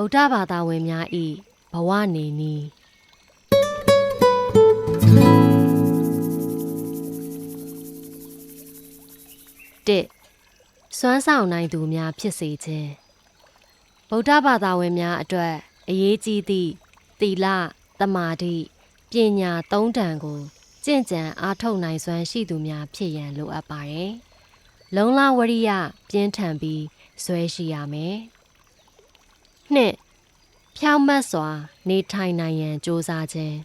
ဗုဒ္ဓဘာသာဝင်များ၏ဘဝနေနည်းတစ်စွမ်းဆောင်နိုင်သူများဖြစ်စေခြင်းဗုဒ္ဓဘာသာဝင်များအတွက်အရေးကြီးသည့်သီလသမာဓိပညာသုံးတန်ကိုကျင့်ကြံအားထုတ်နိုင်စွမ်းရှိသူများဖြစ်ရန်လိုအပ်ပါတယ်လုံလဝရိယပြင်းထန်ပြီးဆွဲရှိရမယ် နှစ်ဖြောင့်မတ်စွာ နေထိုင်နိုင်ရန်ကြိုးစားခြင်း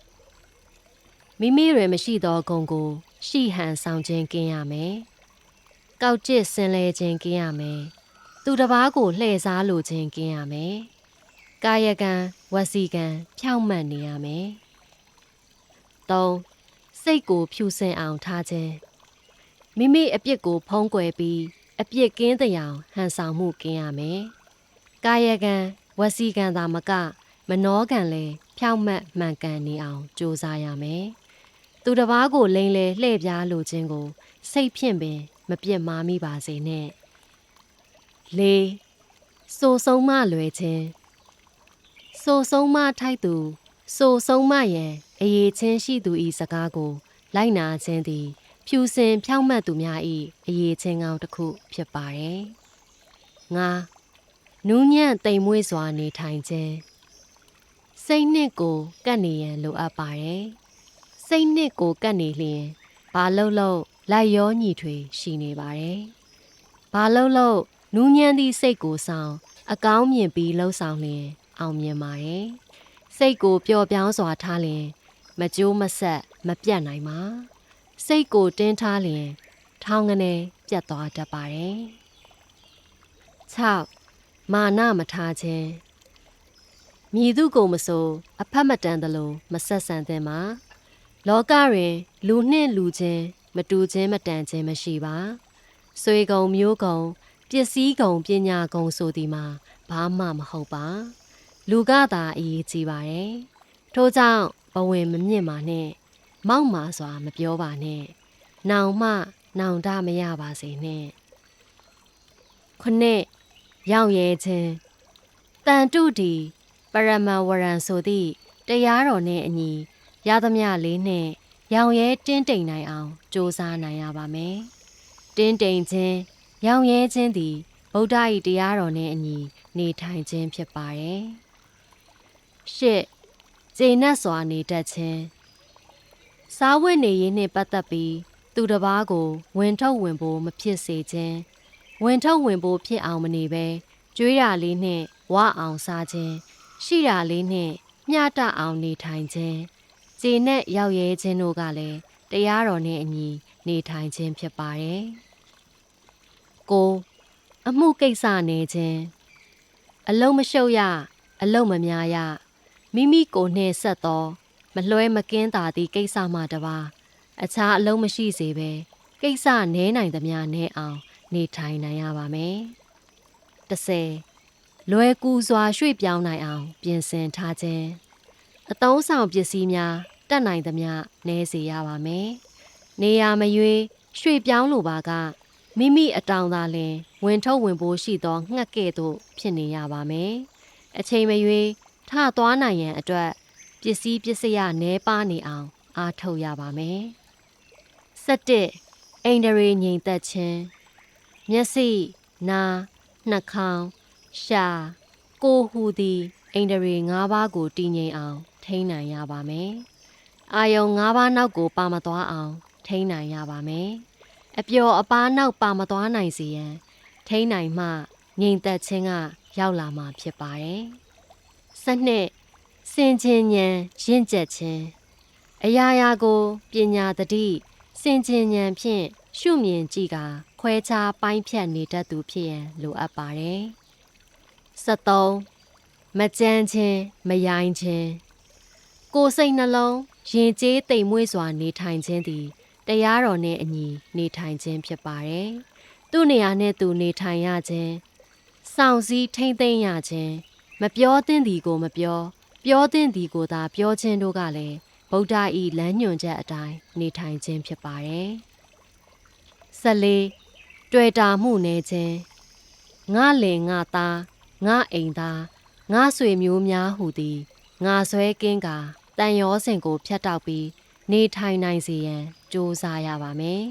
မိမိတွင်မရှိသောဂုဏ်ကို ရှိဟန်ဆောင်ခြင်းကင်းရမယ်။ကောက်ကျစ်ဆင်လဲခြင်းကင်းရမယ်။သူတစ်ပါးကိုလှည့်စားလိုခြင်းကင်းရမယ်။ကာယကံဝစီကံဖြောင့်မတ်နေရမယ်။၃စိတ်ကိုဖြူစင်အောင်ထားခြင်းမိမိအပြစ်ကို ဖုံးကွယ်ပြီးအပြစ်ကင်းတဲ့အောင်ဟန်ဆောင်မှုကင်းရမယ်။ကာယကံ ဝစီကံသာမက မနောကံလည်းဖြောင့်မတ်မှန်ကန်နေအောင်ကြိုးစားရမယ်။သူတစ်ပါးကိုလိမ်လေလှည့်ပြားလိုခြင်းကို စိတ်ဖြင့်ပင် မပြစ်မှားမိပါစေနဲ့။၄စိုးဆုံးမလွယ်ခြင်းစိုးဆုံးမထိုက်သူစိုးဆုံးမရဲ့အရေးချင်းရှိသူဤစကားကို လိုက်နာခြင်းသည် ဖြူစင်ဖြောင့်မတ်သူများ၏အရေးချင်းကောင်းတစ်ခုဖြစ်ပါတယ်။၅ နူးညံ့တိမ်မွေ့စွာနေထိုင်ခြင်းစိတ်နှစ်ကိုကတ်နေရန်လိုအပ်ပါတယ်။စိတ်နှစ်ကိုကတ်နေလျင်ဘာလို့လို့လိုက်ရောညီထွေရှိနေပါတယ်။ဘာလို့လို့နူးညံ့သည့်စိတ်ကိုဆောင်အကောင်းမြင်ပြီးလှုပ်ဆောင်လျင်အောင်မြင်ပါတယ်။စိတ်ကိုပျော်ပြောင်းစွာထားလျင် မကြိုးမဆက်မပြတ်နိုင်ပါ။စိတ်ကိုတင်းထားလျင် ထောင်းကနေပြတ်သွားတတ်ပါတယ်။6 မာနမထားခြင်းမြည်သူကိုမဆိုအဖက်မတန်သလိုမဆက်ဆံသင့်ပါလောကတွင် လူနှင့်လူချင်းမတူချင်းမတန်ချင်းမရှိပါဆွေကုံမျိုးကုံပစ္စည်းကုံပညာကုံဆိုသည်မှာဘာမှမဟုတ်ပါ လူကသာအရေးကြီးပါတယ်ထို့ကြောင့်ဘဝင်မမြင့်ပါနဲ့မောက်မာစွာမပြောပါနဲ့နောင်မှ နောင်တမရပါစေနဲ့ခုနှစ် ရောက်ရဲခြင်းတန်တုတီပရမဝရံဆိုသည့်တရားတော်နှင့်အညီရသမျှလေးနှင့်ရောင်ရဲတင်းတိမ်နိုင်အောင်ကြိုးစားနိုင်ရပါမယ်။တင်းတိမ်ခြင်းရောင်ရဲခြင်းသည်ဗုဒ္ဓ၏တရားတော်နှင့်အညီနေထိုင်ခြင်းဖြစ်ပါတယ်။ရှစ်ကျေနပ်စွာနေတတ်ခြင်းစားဝတ်နေရေးနှင့်ပတ်သက်ပြီးသူတစ်ပါးကိုဝင်ထုတ်ဝင်ဖို့မဖြစ်စေခြင်း ဝင်ထုတ်ဝင်ဖို့ဖြစ်အောင်မနေဘဲကျွေးရလေးနှင့်ဝအောင်စားခြင်းရှိတာလေးနှင့်မျှတအောင်နေထိုင်ခြင်းခြေနဲ့ရောက်ရဲခြင်းတို့ကလည်းတရားတော်နဲ့အညီနေထိုင်ခြင်းဖြစ်ပါတယ်။ကိုအမှုကိစ္စနေခြင်းအလုံးမရှုပ်ရအလုံးမများရမိမိကိုနှင့်ဆက်သော မလွှဲမကင်းတာသည့်ကိစ္စမှတပါအခြားအလုံးမရှိစေဘဲ ကိစ္စနဲနိုင်သမျှနဲအောင် နေထိုင်နိုင်ရပါမယ်။30လွယ်ကူစွာရွှေ့ပြောင်းနိုင်အောင် ပြင်ဆင်ထားခြင်းအတုံးဆောင်ပစ္စည်းများတက်နိုင်သမျှနည်းစေရပါမယ်။နေရာမရွေးရွှေ့ပြောင်းလိုပါကမိမိအတောင်သာလင်ဝင်ထုတ်ဝင်ပိုးရှိသောငှက်ကဲ့သို့ဖြစ်နေရပါမယ်။အချိန်မရွေးထသွားနိုင်ရန်အတွက်ပစ္စည်းပစ္စယနဲပါနေအောင် အားထုတ်ရပါမယ်။7 အိန္ဒြေငြိမ်သက်ခြင်းမျက်စိနားနှာခေါင်းရှာကိုယ်ဟူသည်အိန္ဒြေ၅ပါးကိုတည်ငြိမ်အောင် ထိန်းနိုင်ရပါမယ်။အာယုံ၅ပါးနောက်ကို ပါမသွားအောင် ထိန်းနိုင်ရပါမယ်။အပျော်အပါးနောက်ပါမသွားနိုင်စေရန် ထိန်းနိုင်မှငြိမ်သက်ခြင်းက ရောက်လာမှာဖြစ်ပါတယ်။စနစ်စင်ချင်းဉဏ်ရင့်ကျက်ခြင်းအရာရာကိုပညာတတိ စင်ချင်းဉဏ်ဖြင့်ရှုမြင်ကြည့်ကာခွဲခြားပိုင်းဖြတ်နေတတ်သူဖြစ်ရန်လိုအပ်ပါတယ်။73မကြမ်းခြင်းမယိုင်းခြင်းကိုယ်စိတ်နှလုံးရင်ကျေးတိမ်မွေ့စွာနေထိုင်ခြင်းသည်တရားတော်နှင့်အညီနေထိုင်ခြင်းဖြစ်ပါတယ်။သူ့နေရာနဲ့သူနေထိုင်ရခြင်းစောင့်စည်းထိမ့်သိမ်းရခြင်းမပြောသင့်သည်ကိုမပြော ပြောသင့်သည်ကိုသာပြောခြင်းတို့ကလည်း ဗုဒ္ဓ၏လမ်းညွှန်ချက်အတိုင်းနေထိုင်ခြင်းဖြစ်ပါတယ်။ဆက်လေးတွေ့တာမှုနေခြင်းငါလင်ငါသားငါအိမ်သားငါဆွေမျိုးများဟူသည်ငါဆွဲကင်းကတန်ရောစင်ကိုဖျက်တောက်ပြီးနေထိုင်နိုင်စေရန်ကြိုးစားရပါမယ်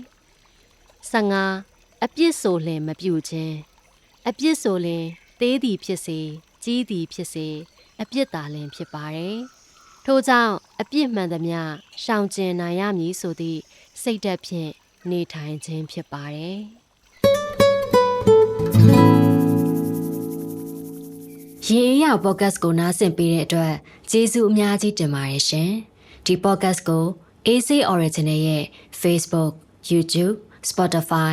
15အပြစ်ဆိုလင်မပြုခြင်းအပြစ်ဆိုလင်သေးသည်ဖြစ်စေကြီးသည်ဖြစ်စေအပြစ်သာလင်ဖြစ်ပါတယ် ထို့ကြောင့်အပြစ်မှန်သမျှရှောင်ကျဉ်နိုင်ရမည်ဆိုသည့်စိတ်ဓာတ်ဖြင့်နေထိုင်ခြင်းဖြစ်ပါတယ်ရေအေးရပေါ့ကတ်ကိုနားဆင်ပေးတဲ့အတွက်ကျေးဇူးအများကြီးတင်ပါတယ်ရှင်ဒီ podcast ကို AC Original ရဲ့ Facebook, YouTube, Spotify,